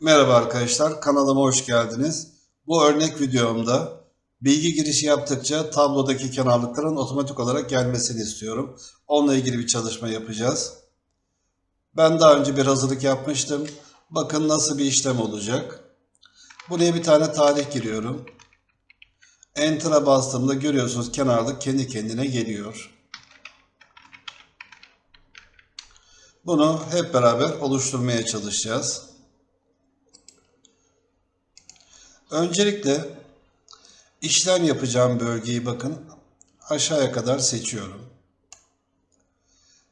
Merhaba arkadaşlar, kanalıma hoş geldiniz. Bu örnek videomda bilgi girişi yaptıkça tablodaki kenarlıkların otomatik olarak gelmesini istiyorum. Onunla ilgili bir çalışma yapacağız. Ben daha önce bir hazırlık yapmıştım. Bakın nasıl bir işlem olacak. Buraya bir tane tarih giriyorum. Enter'a bastığımda görüyorsunuz kenarlık kendi kendine geliyor. Bunu hep beraber oluşturmaya çalışacağız. Öncelikle işlem yapacağım bölgeyi bakın aşağıya kadar seçiyorum.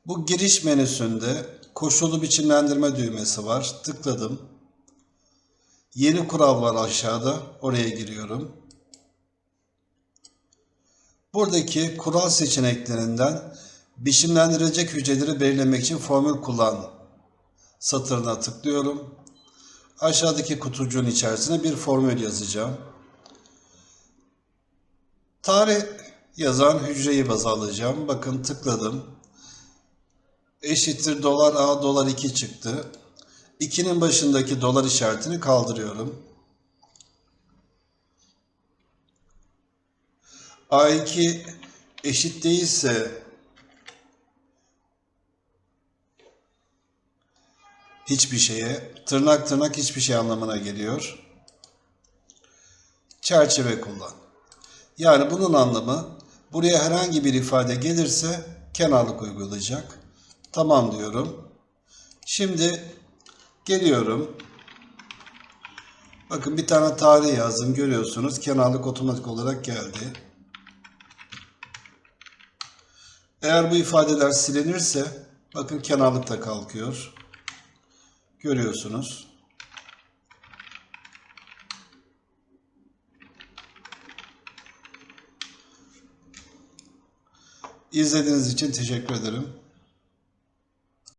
Bu giriş menüsünde koşullu biçimlendirme düğmesi var. Tıkladım. Yeni kural var aşağıda. Oraya giriyorum. Buradaki kural seçeneklerinden biçimlendirilecek hücreleri belirlemek için formül kullan satırına tıklıyorum. Aşağıdaki kutucuğun içerisine bir formül yazacağım. Tarih yazan hücreyi baz alacağım. Bakın tıkladım. Eşittir dolar A dolar 2 çıktı. 2'nin başındaki dolar işaretini kaldırıyorum. A2 eşit değilse hiçbir şeye, tırnak tırnak hiçbir şey anlamına geliyor. Çerçeve kullan. Yani bunun anlamı buraya herhangi bir ifade gelirse kenarlık uygulayacak. Tamam diyorum. Şimdi geliyorum. Bakın bir tane tarih yazdım görüyorsunuz. Kenarlık otomatik olarak geldi. Eğer bu ifadeler silinirse bakın kenarlık da kalkıyor. Görüyorsunuz. İzlediğiniz için teşekkür ederim.